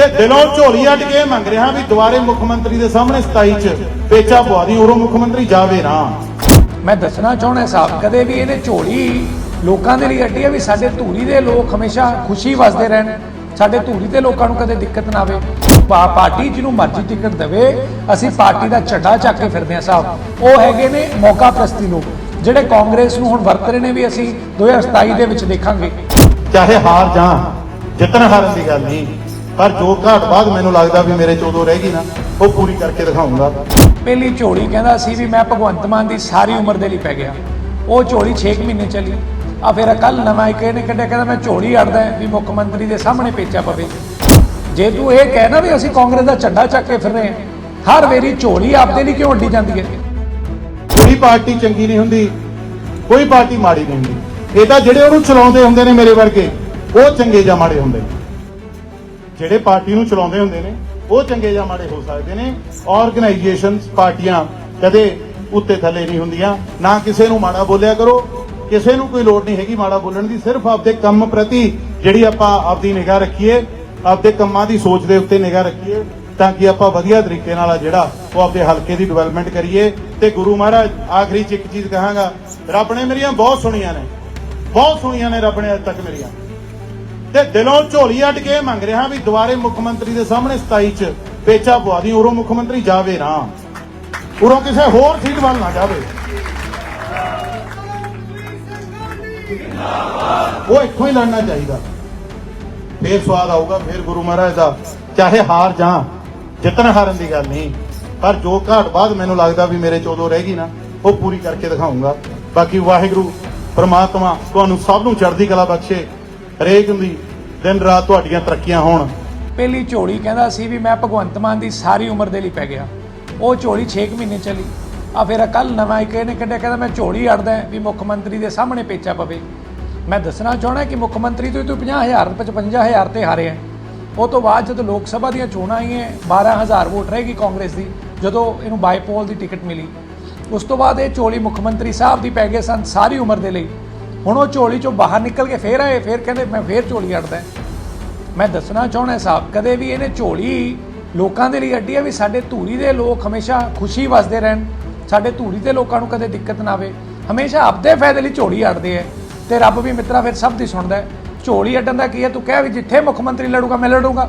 ਤੇ ਦਿਲੋਂ ਝੋਲੀ ਅੱਡ ਕੇ ਮੰਗ ਰਿਹਾ ਵੀ ਦੁਬਾਰੇ ਮੁੱਖ ਮੰਤਰੀ ਦੇ ਸਾਹਮਣੇ 27 ਚ ਪੇਚਾ ਪਵਾ ਦੀ ਉਰੋਂ ਮੁੱਖ ਮੰਤਰੀ ਜਾਵੇ ਨਾ। ਮੈਂ ਦੱਸਣਾ ਚਾਹੁੰਦਾ ਸਾਹਿਬ ਕਦੇ ਵੀ ਇਹਨੇ ਝੋਲੀ ਲੋਕਾਂ ਦੇ ਲਈ ਅੱਡੀ ਹੈ ਵੀ ਸਾਡੇ ਧੂਰੀ ਦੇ ਲੋਕ ਹਮੇਸ਼ਾ ਖੁਸ਼ੀ ਵਸਦੇ ਰਹਿਣ। ਸਾਡੇ ਧੂਰੀ ਦੇ ਲੋਕਾਂ ਨੂੰ ਕਦੇ ਦਿੱਕਤ ਨਾ ਆਵੇ। ਪਾ- ਪਾਰਟੀ ਜਿਹਨੂੰ ਮਰਜ਼ੀ ਟਿਕਟ ਦੇਵੇ ਅਸੀਂ ਪਾਰਟੀ ਦਾ ਝੰਡਾ ਚੱਕ ਕੇ ਫਿਰਦੇ ਹਾਂ ਸਾਹਿਬ। ਉਹ ਹੈਗੇ ਨੇ ਮੌਕਾ ਪ੍ਰਸਤੀ ਲੋਕ ਜਿਹੜੇ ਕਾਂਗਰਸ ਨੂੰ ਹੁਣ ਵਰਤ ਰਹੇ ਨੇ ਵੀ ਅਸੀਂ 2027 ਦੇ ਵਿੱਚ ਦੇਖਾਂਗੇ। ਚਾਹੇ ਹਾਰ ਜਾਂ ਜਿੱਤਣ ਹਾਰਨ ਦੀ ਗੱਲ ਨਹੀਂ। ਪਰ ਜੋ ਘਾਟ ਬਾਅਦ ਮੈਨੂੰ ਲੱਗਦਾ ਵੀ ਮੇਰੇ ਚ ਉਦੋਂ ਰਹਿ ਗਈ ਨਾ ਉਹ ਪੂਰੀ ਕਰਕੇ ਦਿਖਾਉਂਗਾ ਪਹਿਲੀ ਝੋਲੀ ਕਹਿੰਦਾ ਸੀ ਵੀ ਮੈਂ ਭਗਵੰਤ ਮਾਨ ਦੀ ਸਾਰੀ ਉਮਰ ਦੇ ਲਈ ਪੈ ਗਿਆ। ਉਹ ਝੋਲੀ 6 ਮਹੀਨੇ ਚੱਲੀ। ਆ ਫਿਰ ਕੱਲ ਨਵਾਂ ਇੱਕ ਇਹਨੇ ਕੱਢਿਆ ਕਹਿੰਦਾ ਮੈਂ ਝੋਲੀ ਅੜਦਾ ਵੀ ਮੁੱਖ ਮੰਤਰੀ ਦੇ ਸਾਹਮਣੇ ਪੇਚਾ ਪਵੇ। ਜੇ ਤੂੰ ਇਹ ਕਹਿਣਾ ਵੀ ਅਸੀਂ ਕਾਂਗਰਸ ਦਾ ਝੰਡਾ ਚੱਕ ਕੇ ਫਿਰ ਰਹੇ ਹਾਂ ਹਰ ਵੇਰੀ ਝੋਲੀ ਆਪਦੇ ਲਈ ਕਿਉਂ ਅੱਡੀ ਜਾਂਦੀ ਹੈ? ਕੋਈ ਪਾਰਟੀ ਚੰਗੀ ਨਹੀਂ ਹੁੰਦੀ ਕੋਈ ਪਾਰਟੀ ਮਾੜੀ ਨਹੀਂ ਹੁੰਦੀ। ਇਹ ਤਾਂ ਜਿਹੜੇ ਉਹਨੂੰ ਚਲਾਉਂਦੇ ਹੁੰਦੇ ਨੇ ਮੇਰੇ ਵਰਗੇ ਉਹ ਚੰਗੇ ਜਾਂ ਮਾੜੇ ਹੁੰਦੇ। ਨੇ ਜਿਹੜੇ ਪਾਰਟੀ ਨੂੰ ਚਲਾਉਂਦੇ ਹੁੰਦੇ ਨੇ, ਉਹ ਚੰਗੇ ਜਾਂ ਮਾੜੇ ਹੋ ਸਕਦੇ ਨੇ। ਆਰਗੇਨਾਈਜੇਸ਼ਨਸ ਪਾਰਟੀਆਂ ਕਦੇ ਉੱਤੇ ਥੱਲੇ ਨਹੀਂ ਹੁੰਦੀਆਂ। ਨਾ ਕਿਸੇ ਨੂੰ ਮਾੜਾ ਬੋਲਿਆ ਕਰੋ, ਕਿਸੇ ਨੂੰ ਕੋਈ ਲੋੜ ਨਹੀਂ ਹੈਗੀ ਮਾੜਾ ਬੋਲਣ ਦੀ। ਸਿਰਫ ਆਪਦੇ ਕੰਮ ਪ੍ਰਤੀ ਜਿਹੜੀ ਆਪਾਂ ਆਪਦੀ ਨਿਗਾਹ ਰੱਖੀਏ, ਆਪਦੇ ਕੰਮਾਂ ਦੀ ਸੋਚ ਦੇ ਉੱਤੇ ਨਿਗਾਹ ਰੱਖੀਏ, ਤਾਂ ਕਿ ਆਪਾਂ ਵਧੀਆ ਤਰੀਕੇ ਨਾਲ ਜਿਹੜਾ ਉਹ ਆਪਦੇ ਹਲਕੇ ਦੀ ਡਿਵੈਲਪਮੈਂਟ ਕਰੀਏ। ਤੇ ਗੁਰੂ ਮਹਾਰਾਜ, ਆਖਰੀ ਚ ਇੱਕ ਚੀਜ਼ ਕਹਾਂਗਾ, ਰੱਬ ਨੇ ਮੇਰੀਆਂ ਬਹੁਤ ਸੁਣੀਆਂ ਨੇ। ਬਹੁਤ ਸੁਣੀਆਂ ਨੇ ਰੱਬ ਨੇ ਅੱਜ ਤੱਕ ਮੇਰੀਆਂ। ਤੇ ਦਿਲੋਂ ਝੋਲੀ ਅੱਡ ਕੇ ਮੰਗ ਰਿਹਾ ਵੀ ਦੁਬਾਰੇ ਮੁੱਖ ਮੰਤਰੀ ਦੇ ਸਾਹਮਣੇ 27 ਚ ਪੇਚਾ ਪਵਾ ਦੀ, ਉਰੋਂ ਮੁੱਖ ਮੰਤਰੀ ਜਾਵੇ ਨਾ ਉਰੋਂ ਕਿਸੇ ਹੋਰ ਸੀਟ ਵੱਲ ਨਾ ਜਾਵੇ। ਉਹ ਇੱਥੋਂ ਹੀ ਲੜਨਾ ਚਾਹੀਦਾ। ਫੇਰ ਸਵਾਦ ਆਊਗਾ, ਫੇਰ ਗੁਰੂ ਮਹਾਰਾਜ ਦਾ, ਚਾਹੇ ਹਾਰ ਜਾਂ, ਜਿੱਤਣ ਹਾਰਨ ਦੀ ਗੱਲ ਨਹੀਂ। ਪਰ ਜੋ ਘਾਟ ਬਾਅਦ ਮੈਨੂੰ ਲੱਗਦਾ ਵੀ ਮੇਰੇ ਚ ਉਦੋਂ ਰਹਿ ਗਈ ਨਾ, ਉਹ ਪੂਰੀ ਕਰਕੇ ਦਿਖਾਉਂਗਾ ਬਾਕੀ ਵਾਹਿਗੁਰੂ, ਪਰਮਾਤਮਾ ਤੁਹਾਨੂੰ ਸਭ ਨੂੰ ਚੜ੍ਹਦੀ ਕਲਾ ਬਖਸ਼ੇ। ਹਰੇਕ ਦੀ ਦਿਨ ਰਾਤ ਤੁਹਾਡੀਆਂ ਤਰੱਕੀਆਂ ਹੋਣ। ਪਹਿਲੀ ਝੋਲੀ ਕਹਿੰਦਾ ਸੀ ਵੀ ਮੈਂ ਭਗਵੰਤ ਮਾਨ ਦੀ ਸਾਰੀ ਉਮਰ ਦੇ ਲਈ ਪੈ ਗਿਆ। ਉਹ ਝੋਲੀ 6 ਮਹੀਨੇ ਚੱਲੀ। ਆ ਫਿਰ ਕੱਲ ਨਵਾਂ ਇੱਕ ਇਹਨੇ ਕੱਢਿਆ, ਕਹਿੰਦਾ ਮੈਂ ਝੋਲੀ ਅੜਦਾ ਵੀ ਮੁੱਖ ਮੰਤਰੀ ਦੇ ਸਾਹਮਣੇ ਪੇਚਾ ਪਵੇ। ਮੈਂ ਦੱਸਣਾ ਚਾਹਣਾ ਕਿ ਮੁੱਖ ਮੰਤਰੀ ਤੋਂ ਹੀ ਤੂੰ 50000 55000 ਤੇ ਹਾਰਿਆ। ਉਹ ਤੋਂ ਬਾਅਦ ਜਦੋਂ ਲੋਕ ਸਭਾ ਦੀਆਂ ਚੋਣਾਂ ਆਈਆਂ 12000 ਵੋਟ ਰਹੇਗੀ ਕਾਂਗਰਸ ਦੀ, ਜਦੋਂ ਇਹਨੂੰ ਬਾਈਪੋਲ ਦੀ ਟਿਕਟ ਮਿਲੀ। ਉਸ ਤੋਂ ਬਾਅਦ ਇਹ ਝੋਲੀ ਮੁੱਖ ਮੰਤਰੀ ਸਾਹਿਬ ਦੀ ਪੈ ਗਏ ਸਨ ਸਾਰੀ ਉਮਰ ਦੇ ਲਈ। ਹੁਣ ਉਹ ਝੋਲੀ ਚੋਂ ਬਾਹਰ ਨਿਕਲ ਕੇ ਫੇਰ ਆਏ, ਫੇਰ ਕਹਿੰਦੇ, ਮੈਂ ਫੇਰ ਝੋਲੀ ਅੱਡਦਾ ਮੈਂ ਦੱਸਣਾ ਚਾਹੁੰਦਾ ਸਾਹਿਬ ਕਦੇ ਵੀ ਇਹਨੇ ਝੋਲੀ ਲੋਕਾਂ ਦੇ ਲਈ ਅੱਡੀ ਹੈ ਵੀ ਸਾਡੇ ਧੂਰੀ ਦੇ ਲੋਕ ਹਮੇਸ਼ਾ ਖੁਸ਼ੀ ਵਸਦੇ ਰਹਿਣ। ਸਾਡੇ ਧੂਰੀ ਦੇ ਲੋਕਾਂ ਨੂੰ ਕਦੇ ਦਿੱਕਤ ਨਾ ਆਵੇ। ਹਮੇਸ਼ਾ ਆਪਦੇ ਫਾਇਦੇ ਲਈ ਝੋਲੀ ਅੜਦੇ ਐ ਤੇ ਰੱਬ ਵੀ ਮਿੱਤਰਾ ਫਿਰ ਸਭ ਦੀ ਸੁਣਦਾ ਝੋਲੀ ਅੱਡਣ ਦਾ ਕੀ ਹੈ? ਤੂੰ ਕਹਿ ਵੀ ਜਿੱਥੇ ਮੁੱਖ ਮੰਤਰੀ ਲੜੂਗਾ, ਮੈਂ ਲੜੂਗਾ।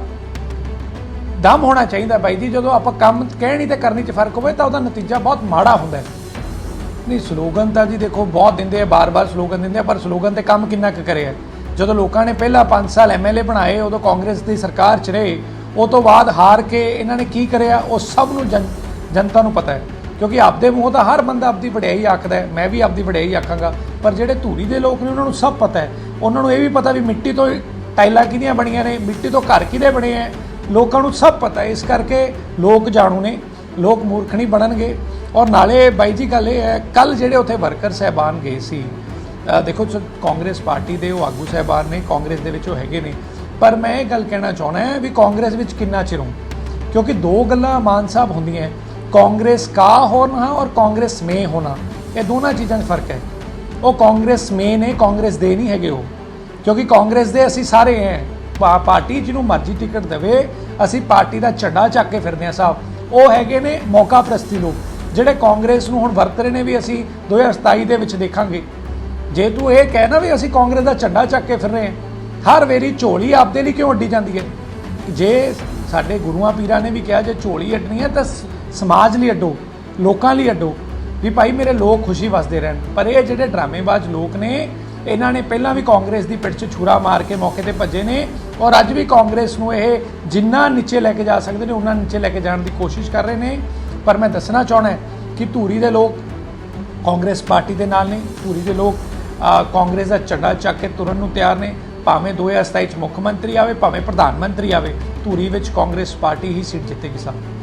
ਦਮ ਹੋਣਾ ਚਾਹੀਦਾ ਬਾਈ ਜੀ, ਜਦੋਂ ਆਪਾਂ ਕੰਮ ਕਹਿਣੀ ਤੇ ਕਰਨੀ 'ਚ ਫ਼ਰਕ ਹੋਵੇ ਤਾਂ ਉਹਦਾ ਨਤੀਜਾ ਬਹੁਤ ਮਾੜਾ ਹੁੰਦਾ ਹੈ। ਨਹੀਂ ਸਲੋਗਨ ਤਾਂ ਜੀ ਦੇਖੋ ਬਹੁਤ ਦਿੰਦੇ ਆ, ਬਾਰ-ਬਾਰ ਸਲੋਗਨ ਦਿੰਦੇ ਆ, ਪਰ ਸਲੋਗਨ ਤੇ ਕੰਮ ਕਿੰਨਾ ਕੁ ਕਰਿਆ? ਜਦੋਂ ਲੋਕਾਂ ਨੇ ਪਹਿਲਾਂ 5 ਸਾਲ ਐਮਐਲਏ ਬਣਾਏ, ਉਦੋਂ ਕਾਂਗਰਸ ਦੀ ਸਰਕਾਰ 'ਚ ਰਹੇ, ਉਹ ਤੋਂ ਬਾਅਦ ਹਾਰ ਕੇ ਇਹਨਾਂ ਨੇ ਕੀ ਕਰਿਆ? ਉਹ ਸਭ ਨੂੰ ਜਨ- ਜਨਤਾ ਨੂੰ ਪਤਾ ਹੈ। ਕਿਉਂਕਿ ਆਪਦੇ ਮੂੰਹ ਤਾਂ ਹਰ ਬੰਦਾ ਆਪਦੀ ਵਡਿਆਈ ਆਖਦਾ ਹੈ, ਮੈਂ ਵੀ ਆਪਦੀ ਵਡਿਆਈ ਆਖਾਂਗਾ। ਪਰ ਜਿਹੜੇ ਧੂਰੀ ਦੇ ਲੋਕ ਨੇ, ਉਹਨਾਂ ਨੂੰ ਸਭ ਪਤਾ ਹੈ। ਉਹਨਾਂ ਨੂੰ ਇਹ ਵੀ ਪਤਾ ਵੀ ਮਿੱਟੀ ਤੋਂ ਟਾਈਲਾਂ ਕਿਹਦੀਆਂ ਬਣੀਆਂ ਨੇ, ਮਿੱਟੀ ਤੋਂ ਘਰ ਕਿਹਦੇ ਬਣੇ ਆ ਲੋਕਾਂ ਨੂੰ ਸਭ ਪਤਾ ਹੈ। ਇਸ ਕਰਕੇ ਲੋਕ ਜਾਣੂ ਨੇ, ਲੋਕ ਮੂਰਖ ਨਹੀਂ ਬਣਨਗੇ। ਔਰ ਨਾਲੇ ਬਾਈ ਜੀ ਗੱਲ ਇਹ ਹੈ, ਕੱਲ ਜਿਹੜੇ ਉੱਥੇ ਵਰਕਰ ਸਹਿਬਾਨ ਗਏ ਸੀ ਦੇਖੋ ਜੋ ਕਾਂਗਰਸ ਪਾਰਟੀ ਦੇ ਉਹ ਆਗੂ ਸਹਿਬਾਨ ਨੇ, ਕਾਂਗਰਸ ਦੇ ਵਿੱਚ ਉਹ ਹੈਗੇ ਨੇ। ਪਰ ਮੈਂ ਇਹ ਗੱਲ ਕਹਿਣਾ ਚਾਹੁੰਦਾ ਹਾਂ ਵੀ ਕਾਂਗਰਸ ਵਿੱਚ ਕਿੰਨਾ ਚਿਰ ਹੂੰ ਕਿਉਂਕਿ ਦੋ ਗੱਲਾਂ ਮਾਨ ਸਾਹਿਬ ਹੁੰਦੀਆਂ ਕਾਂਗਰਸ ਕਾ ਹੋਣਾ ਔਰ ਕਾਂਗਰਸ ਮੇ ਹੋਣਾ। ਇਹ ਦੋਨਾਂ ਚੀਜ਼ਾਂ 'ਚ ਫ਼ਰਕ ਹੈ। ਉਹ ਕਾਂਗਰਸ ਮੇ ਨੇ, ਕਾਂਗਰਸ ਦੇ ਨਹੀਂ ਹੈਗੇ ਉਹ। ਕਿਉਂਕਿ ਕਾਂਗਰਸ ਦੇ ਅਸੀਂ ਸਾਰੇ ਹੈ। ਪਾ- ਪਾਰਟੀ ਜਿਹਨੂੰ ਮਰਜ਼ੀ ਟਿਕਟ ਦੇਵੇ, ਅਸੀਂ ਪਾਰਟੀ ਦਾ ਝੰਡਾ ਚੱਕ ਕੇ ਫਿਰਦੇ ਹਾਂ ਸਾਹਿਬ। ਉਹ ਹੈਗੇ ਨੇ ਮੌਕਾ ਪ੍ਰਸਤੀ ਲੋਕ। ਜਿਹੜੇ ਕਾਂਗਰਸ ਨੂੰ ਹੁਣ ਵਰਤ ਰਹੇ ਨੇ ਵੀ ਅਸੀਂ 2027 ਦੇ ਵਿੱਚ ਦੇਖਾਂਗੇ। ਜੇ ਤੂੰ ਇਹ ਕਹਿ ਨਾ ਵੀ ਅਸੀਂ ਕਾਂਗਰਸ ਦਾ ਝੰਡਾ ਚੱਕ ਕੇ ਫਿਰ ਰਹੇ ਹਾਂ ਹਰ ਵੇਰੀ ਝੋਲੀ ਆਪਦੇ ਲਈ ਕਿਉਂ ਅੱਡੀ ਜਾਂਦੀ ਹੈ? ਜੇ ਸਾਡੇ ਗੁਰੂਆਂ ਪੀਰਾਂ ਨੇ ਵੀ ਕਿਹਾ, ਜੇ ਝੋਲੀ ਅੱਡਣੀ ਹੈ ਤਾਂ ਸ- ਸਮਾਜ ਲਈ ਅੱਡੋ, ਲੋਕਾਂ ਲਈ ਅੱਡੋ। ਵੀ ਭਾਈ ਮੇਰੇ ਲੋਕ ਖੁਸ਼ੀ ਵਸਦੇ ਰਹਿਣ। ਪਰ ਇਹ ਜਿਹੜੇ ਡਰਾਮੇਬਾਜ਼ ਲੋਕ ਨੇ, ਇਹਨਾਂ ਨੇ ਪਹਿਲਾਂ ਵੀ ਕਾਂਗਰਸ ਦੀ ਪਿੱਠ 'ਚ ਛੁਰਾ ਮਾਰ ਕੇ ਮੌਕੇ ਤੇ ਭੱਜੇ ਨੇ ਔਰ ਅੱਜ ਵੀ ਕਾਂਗਰਸ ਨੂੰ ਇਹ ਜਿੰਨਾ ਨੀਚੇ ਲੈ ਕੇ ਜਾ ਸਕਦੇ ਨੇ, ਉਹਨਾਂ ਨੀਚੇ ਲੈ ਕੇ ਜਾਣ ਦੀ ਕੋਸ਼ਿਸ਼ ਕਰ ਰਹੇ ਨੇ। ਪਰ ਮੈਂ ਦੱਸਣਾ ਚਾਹਣਾ ਕਿ ਧੂਰੀ ਦੇ ਲੋਕ ਕਾਂਗਰਸ ਪਾਰਟੀ ਦੇ ਨਾਲ ਨੇ, ਧੂਰੀ ਦੇ ਲੋਕ ਕਾਂਗਰਸ ਦਾ ਝੰਡਾ ਚੱਕ ਕੇ ਤੁਰਨ ਨੂੰ ਤਿਆਰ ਨੇ। ਭਾਵੇਂ 2027 ਚ ਮੁੱਖ ਮੰਤਰੀ ਆਵੇ, ਭਾਵੇਂ ਪ੍ਰਧਾਨ ਮੰਤਰੀ ਆਵੇ, ਧੂਰੀ ਵਿੱਚ ਕਾਂਗਰਸ ਪਾਰਟੀ ਹੀ ਸੀਟ ਜਿੱਤੇਗੀ ਸਾਹਿਬ